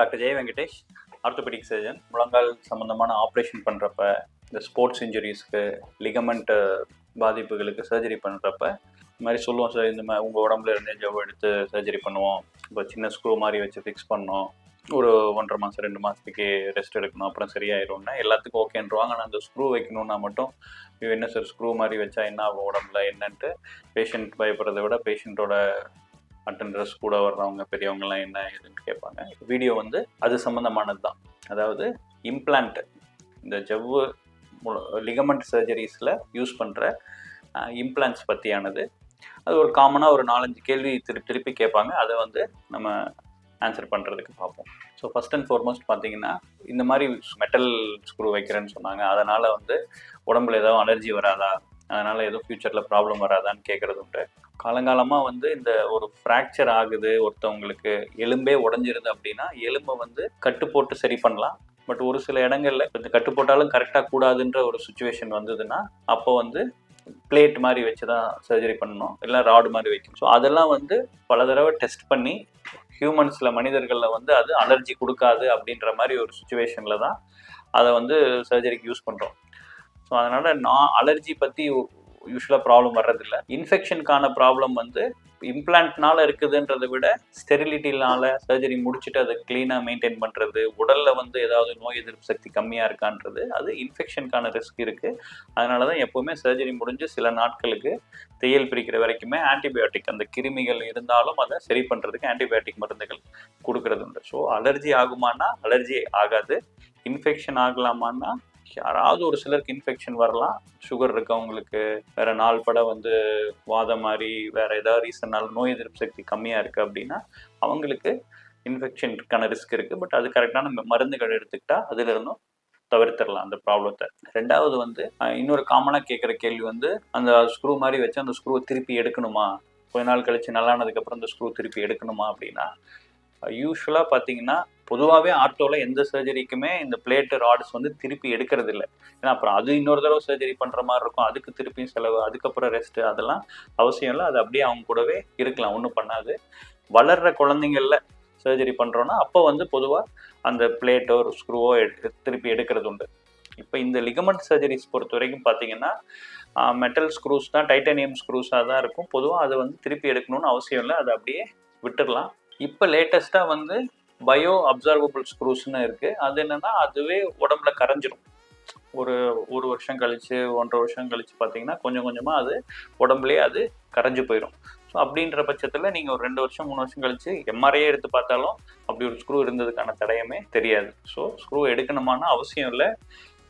Doctor ஜெய Venkatesh orthopaedic surgeon. முழங்கால் சம்மந்தமான ஆப்ரேஷன் பண்ணுறப்ப இந்த ஸ்போர்ட்ஸ் இன்ஜுரிஸ்க்கு லிகமெண்ட் பாதிப்புகளுக்கு சர்ஜரி பண்ணுறப்ப இந்த மாதிரி சொல்லுவோம் சார் இந்த மாதிரி உங்கள் உடம்புல இருந்தே ஜவ் எடுத்து சர்ஜரி பண்ணுவோம். இப்போ சின்ன ஸ்க்ரூ மாதிரி வச்சு ஃபிக்ஸ் பண்ணோம். ஒரு ஒன்றரை மாதம் ரெண்டு மாதத்துக்கு ரெஸ்ட் எடுக்கணும். அப்புறம் சரியாயிரும்னா எல்லாத்துக்கும் ஓகேன்றவாங்க ஆனால் அந்த ஸ்க்ரூ வைக்கணும்னா மட்டும் இது என்ன சார் ஸ்க்ரூ மாதிரி வச்சா என்ன ஆகும் உடம்புல? என்னன்ட்டு பேஷண்ட் பயப்படுறதை விட பேஷண்ட்டோட அட்டண்டர்ஸ் கூட வர்றவங்க பெரியவங்கலாம் என்ன ஏதுன்னு கேட்பாங்க. வீடியோ வந்து அது சம்மந்தமானது தான் அதாவது இம்ப்ளான்ட் இந்த ஜவ்வு லிகமெண்ட் சர்ஜரிஸில் யூஸ் பண்ணுற இம்ப்ளான்ட்ஸ் பற்றியானது அது ஒரு காமனாக ஒரு நாலஞ்சு கேள்வி திரு திருப்பி கேட்பாங்க. அதை வந்து நம்ம ஆன்சர் பண்ணுறதுக்கு பார்ப்போம். ஸோ ஃபஸ்ட் அண்ட் ஃபார்மோஸ்ட் பார்த்தீங்கன்னா இந்த மாதிரி மெட்டல் ஸ்க்ரூ வைக்கிறேன்னு சொன்னாங்க. அதனால் வந்து உடம்புல ஏதாவது அலர்ஜி வராதா? அதனால் எதுவும் ஃப்யூச்சரில் ப்ராப்ளம் வராதான்னு கேட்குறது உண்டு. காலங்காலமாக வந்து இந்த ஒரு ஃப்ராக்சர் ஆகுது ஒருத்தவங்களுக்கு எலும்பே உடஞ்சிருது அப்படின்னா எலும்பை வந்து கட்டு போட்டு சரி பண்ணலாம். பட் ஒரு சில இடங்களில் இந்த கட்டு போட்டாலும் கரெக்டாக கூடாதுன்ற ஒரு சுச்சுவேஷன் வந்ததுன்னா அப்போ வந்து பிளேட் மாதிரி வச்சு தான் சர்ஜரி பண்ணணும். இல்லை ராடு மாதிரி வைக்கணும். ஸோ அதெல்லாம் வந்து பல தடவை டெஸ்ட் பண்ணி ஹியூமன்ஸில் மனிதர்களில் வந்து அது அலர்ஜி கொடுக்காது அப்படின்ற மாதிரி ஒரு சுச்சுவேஷனில் தான் அதை வந்து சர்ஜரிக்கு யூஸ் பண்ணுறோம் ஸோ அதனால் நான் அலர்ஜி பற்றி யூஸ்வலாக ப்ராப்ளம் வர்றதில்ல. இன்ஃபெக்ஷனுக்கான ப்ராப்ளம் வந்து இம்ப்ளான்ட்னால இருக்குதுன்றதை விட ஸ்டெரிலிட்டினால சர்ஜரி முடிச்சுட்டு அதை க்ளீனாக மெயின்டைன் பண்ணுறது உடலில் வந்து ஏதாவது நோய் எதிர்ப்பு சக்தி கம்மியாக இருக்கான்றது அது இன்ஃபெக்ஷனுக்கான ரிஸ்க் இருக்குது அதனால தான் எப்போவுமே சர்ஜரி முடிஞ்சு சில நாட்களுக்கு தையல் பிரிக்கிற வரைக்குமே ஆன்டிபயோட்டிக் அந்த கிருமிகள் இருந்தாலும் அதை சரி பண்ணுறதுக்கு ஆன்டிபயோட்டிக் மருந்துகள் கொடுக்கறது உண்டு. ஸோ அலர்ஜி ஆகுமானா அலர்ஜி ஆகாது. இன்ஃபெக்ஷன் ஆகலாமான்னா யாராவது ஒரு சிலருக்கு இன்ஃபெக்ஷன் வரலாம். சுகர் இருக்கவங்களுக்கு வேற நாள் பட வந்து வாதம் மாதிரி வேற ஏதாவது ரீசன்னால நோய் எதிர்ப்பு சக்தி கம்மியாக இருக்குது அப்படின்னா அவங்களுக்கு இன்ஃபெக்ஷனுக்கான ரிஸ்க் இருக்குது பட் அது கரெக்டான மருந்துகள் எடுத்துக்கிட்டா அதுல இருந்தும் தவிர்த்திடலாம் அந்த ப்ராப்ளத்தை ரெண்டாவது வந்து இன்னொரு காமனாக கேட்குற கேள்வி வந்து அந்த ஸ்க்ரூ மாதிரி வச்சு அந்த ஸ்க்ரூவை திருப்பி எடுக்கணுமா? கொஞ்ச நாள் கழிச்சு நல்லானதுக்கப்புறம் அந்த ஸ்க்ரூ திருப்பி எடுக்கணுமா அப்படின்னா யூஸ்வலாக பார்த்தீங்கன்னா பொதுவாகவே ஆர்த்தோவில் எந்த சர்ஜரிக்குமே இந்த பிளேட்டு ராட்ஸ் வந்து திருப்பி எடுக்கிறது இல்லை ஏன்னா அப்புறம் அது இன்னொரு தடவை சர்ஜரி பண்ணுற மாதிரி இருக்கும். அதுக்கு திருப்பியும் செலவு அதுக்கப்புறம் ரெஸ்ட்டு அதெல்லாம் அவசியம் இல்லை. அது அப்படியே அவங்க கூடவே இருக்கலாம். ஒன்றும் பண்ணாது. வளர்கிற குழந்தைங்களில் சர்ஜரி பண்ணுறோன்னா அப்போ வந்து பொதுவாக அந்த பிளேட்டோ ஒரு ஸ்க்ரூவோ எடு திருப்பி எடுக்கிறது உண்டு. இப்போ இந்த லிகமெண்ட் சர்ஜரிஸ் பொறுத்த வரைக்கும் பார்த்தீங்கன்னா மெட்டல் ஸ்க்ரூஸ் தான் டைட்டானியம் ஸ்க்ரூஸாக தான் இருக்கும். பொதுவாக அதை வந்து திருப்பி எடுக்கணும்னு அவசியம் இல்லை. அதை அப்படியே விட்டுடலாம் இப்போ லேட்டஸ்ட்டாக வந்து பயோ அப்சர்வபிள் ஸ்க்ரூஸ்னு இருக்குது அது என்னென்னா அதுவே உடம்புல கரைஞ்சிரும். ஒரு ஒரு வருஷம் கழித்து ஒன்றரை வருஷம் கழிச்சு பார்த்தீங்கன்னா கொஞ்சம் கொஞ்சமாக அது உடம்புலேயே அது கரைஞ்சு போயிடும் ஸோ அப்படின்ற பட்சத்தில் நீங்கள் ஒரு ரெண்டு வருஷம் மூணு வருஷம் கழிச்சு எம்ஆர்ஐயே எடுத்து பார்த்தாலும் அப்படி ஒரு ஸ்க்ரூ இருந்ததுக்கான தடயமே தெரியாது. ஸோ ஸ்க்ரூ எடுக்கணுமான அவசியம் இல்லை.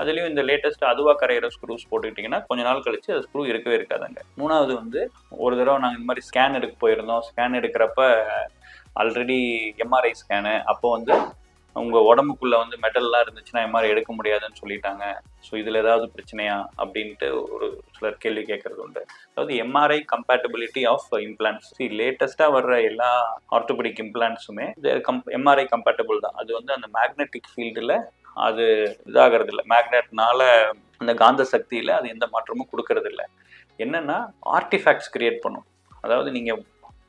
அதுலேயும் இந்த லேட்டஸ்ட் அதுவாக கரையிற ஸ்க்ரூஸ் போட்டுக்கிட்டிங்கன்னா கொஞ்ச நாள் கழிச்சு அது ஸ்க்ரூ இருக்கவே இருக்காதுங்க. மூணாவது வந்து ஒரு தடவை நாங்கள் இந்த மாதிரி ஸ்கேன் எடுக்க போயிருந்தோம். ஸ்கேன் எடுக்கிறப்ப ஆல்ரெடி எம்ஆர்ஐ ஸ்கேனு அப்போ வந்து உங்கள் உடம்புக்குள்ளே வந்து மெட்டல்லாம் இருந்துச்சுன்னா எம்ஆர்ஐ எடுக்க முடியாதுன்னு சொல்லிட்டாங்க. ஸோ இதில் ஏதாவது பிரச்சனையா? அப்படின்ட்டு ஒரு சிலர் கேள்வி கேட்குறது உண்டு. அதாவது எம்ஆர்ஐ கம்பேட்டபிலிட்டி ஆஃப் இம்ப்ளான்ஸ் சி லேட்டஸ்ட்டாக வர்ற எல்லா ஆர்த்தோபெடிக் இம்ப்ளான்ஸுமே கம் எம்ஆர்ஐ கம்பேட்டபிள் தான். அது வந்து அந்த மேக்னெட்டிக் ஃபீல்டில் அது இதாகிறது இல்லை மேக்னெட்னால அந்த காந்த சக்தியில் அது எந்த மாற்றமும் கொடுக்கறது இல்லை என்னென்னா ஆர்டிஃபேக்ட்ஸ் கிரியேட் பண்ணும். அதாவது நீங்கள்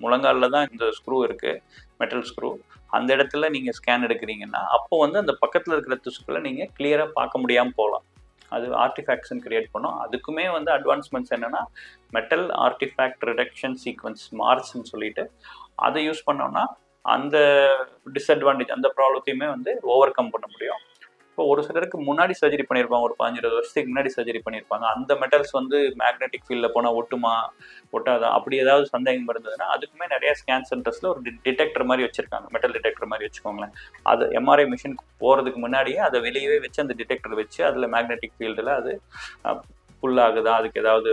முழங்காலில் தான் இந்த ஸ்க்ரூ இருக்குது மெட்டல் ஸ்க்ரூ அந்த இடத்துல நீங்கள் ஸ்கேன் எடுக்கிறீங்கன்னா அப்போ வந்து அந்த பக்கத்தில் இருக்கிற திசுக்களை நீங்கள் கிளியராக பார்க்க முடியாமல் போகலாம். அது ஆர்டிஃபேக்ட்ஸ்னு கிரியேட் பண்ணோம். அதுக்குமே வந்து அட்வான்ஸ்மெண்ட்ஸ் என்னென்னா மெட்டல் ஆர்டிஃபேக்ட் ரிடக்ஷன் சீக்வன்ஸ் மார்ஸ்ன்னு சொல்லிட்டு அதை யூஸ் பண்ணோன்னா அந்த டிஸ்அட்வான்டேஜ் அந்த ப்ராப்ளத்தையுமே வந்து ஓவர் கம் பண்ண முடியும். இப்போ ஒரு சிலருக்கு முன்னாடி சர்ஜரி பண்ணியிருப்பாங்க ஒரு பதினஞ்சு இருபது வருஷத்துக்கு முன்னாடி சர்ஜரி பண்ணியிருப்பாங்க அந்த மெட்டல்ஸ் வந்து மேக்னெட்டிக் ஃபீல்டில் போனால் ஒட்டுமா ஒட்டாதா? அப்படி ஏதாவது சந்தேகம் இருந்ததுன்னா அதுக்குமே நிறைய ஸ்கேன் சென்டர்ஸில் ஒரு டிடெக்டர் மாதிரி வச்சுருக்காங்க. மெட்டல் டிடெக்டர் மாதிரி வச்சுக்கோங்களேன். அது எம்ஆர்ஐ மிஷின் போகிறதுக்கு முன்னாடியே அதை வெளியவே வச்சு அந்த டிடெக்டர் வச்சு அதில் மேக்னெட்டிக் ஃபீல்டில் அது ஃபுல்லாகுதா அதுக்கு ஏதாவது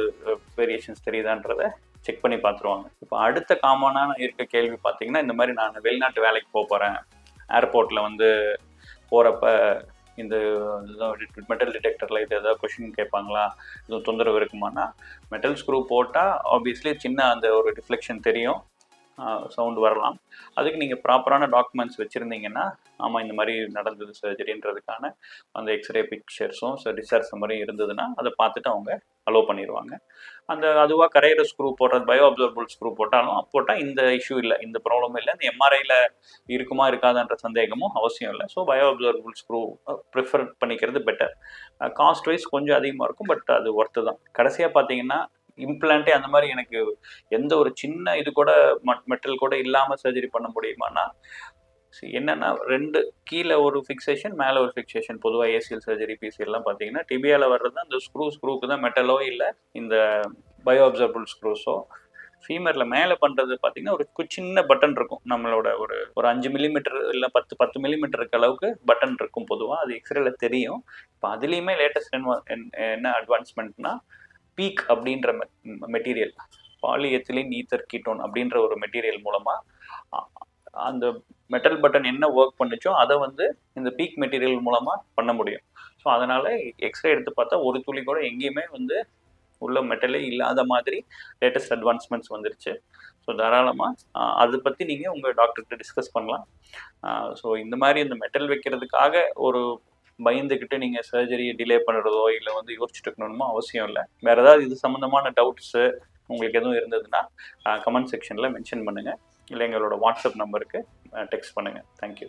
வேரியேஷன்ஸ் தெரியுதான்றத செக் பண்ணி பார்த்துருவாங்க இப்போ அடுத்த காமனான இருக்க கேள்வி பார்த்தீங்கன்னா இந்த மாதிரி நான் வெளிநாட்டு வேலைக்கு போக போகிறேன் ஏர்போர்ட்டில் வந்து போகிறப்ப இந்த மெட்டல் டிடெக்டரில் இது ஏதாவது கொஷின் கேட்பாங்களா? எதுவும் தொந்தரவு இருக்குமானா மெட்டல் ஸ்க்ரூ போட்டால் ஆப்வியஸ்லி சின்ன அந்த ஒரு ரிஃப்ளெக்ஷன் தெரியும். சவுண்டு வரலாம். அதுக்கு நீங்கள் ப்ராப்பரான டாக்குமெண்ட்ஸ் வச்சுருந்தீங்கன்னா ஆமாம் இந்த மாதிரி நடந்தது சர்ஜரின்றதுக்கான அந்த எக்ஸ்ரே பிக்சர்ஸும் ரிசர்ச் மாதிரி இருந்ததுன்னா அதை பார்த்துட்டு அவங்க அலோவ் பண்ணிடுவாங்க அந்த அதுவாக கரையிற ஸ்க்ரூ போடுறது பயோ அப்சர்வபிள் ஸ்க்ரூ போட்டாலும் போட்டால் இந்த இஷ்யூ இல்லை இந்த ப்ராப்ளமும் இல்லை இந்த எம்ஆர்ஐயில் இருக்குமா இருக்காதான்ற சந்தேகமும் அவசியம் இல்லை. So bio absorbable screw prefer பண்ணிக்கிறது பெட்டர் காஸ்ட் வைஸ் கொஞ்சம் அதிகமாக இருக்கும் பட் அது ஒர்த்து தான். கடைசியாக பார்த்தீங்கன்னா இம்ப்ளான்ட்டே அந்த மாதிரி எனக்கு எந்த ஒரு சின்ன இது கூட மெட்டல் கூட இல்லாமல் சர்ஜரி பண்ண முடியுமானா என்னன்னா ரெண்டு கீழே ஒரு ஃபிக்சேஷன் மேலே ஒரு ஃபிக்சேஷன் பொதுவாக ஏசியல் சர்ஜரி பிசிஎல்லாம் பார்த்தீங்கன்னா டிபியாவில் வர்றது அந்த ஸ்க்ரூ ஸ்க்ரூக்கு தான் மெட்டலோ இல்லை இந்த பயோ அப்சர்பிள் ஸ்க்ரூஸோ ஃபீமரில் மேலே பண்ணுறது பார்த்தீங்கன்னா ஒரு கு- சின்ன பட்டன் இருக்கும். நம்மளோட ஒரு ஒரு அஞ்சு மில்லிமீட்டர் இல்லை பத்து பத்து மில்லிமீட்டருக்கு அளவுக்கு பட்டன் இருக்கும் பொதுவாக அது எக்ஸ்ரேல தெரியும். இப்போ அதுலேயுமே லேட்டஸ்ட் என்ன அட்வான்ஸ்மெண்ட்னா பீக் அப்படின்ற மெட்டீரியல் பாலிஎத்திலின் ஈத்தர் கீட்டோன் அப்படின்ற ஒரு மெட்டீரியல் மூலமாக அந்த மெட்டல் பட்டன் என்ன ஒர்க் பண்ணுச்சோ அதை வந்து இந்த பீக் மெட்டீரியல் மூலமாக பண்ண முடியும். ஸோ அதனால் எக்ஸ்ரே எடுத்து பார்த்தா ஒரு துளி கூட எங்கேயுமே வந்து உள்ள மெட்டலே இல்லாத மாதிரி லேட்டஸ்ட் அட்வான்ஸ்மெண்ட்ஸ் வந்துருச்சு. ஸோ தாராளமாக அதை பற்றி நீங்கள் உங்கள் டாக்டர்கிட்ட டிஸ்கஸ் பண்ணலாம். ஸோ இந்த மாதிரி இந்த மெட்டல் வைக்கிறதுக்காக ஒரு பயந்துக்கிட்டு நீங்கள் சர்ஜரியை டிலே பண்ணுறதோ இல்லை வந்து யோசிச்சுட்டு இருக்கணுமோ அவசியம் இல்லை. வேறு ஏதாவது இது சம்மந்தமான டவுட்ஸு உங்களுக்கு எதுவும் இருந்ததுன்னா கமெண்ட் செக்ஷனில் மென்ஷன் பண்ணுங்கள் இல்லை எங்களோட வாட்ஸ்அப் நம்பருக்கு டெக்ஸ்ட் பண்ணுங்கள் தேங்க்யூ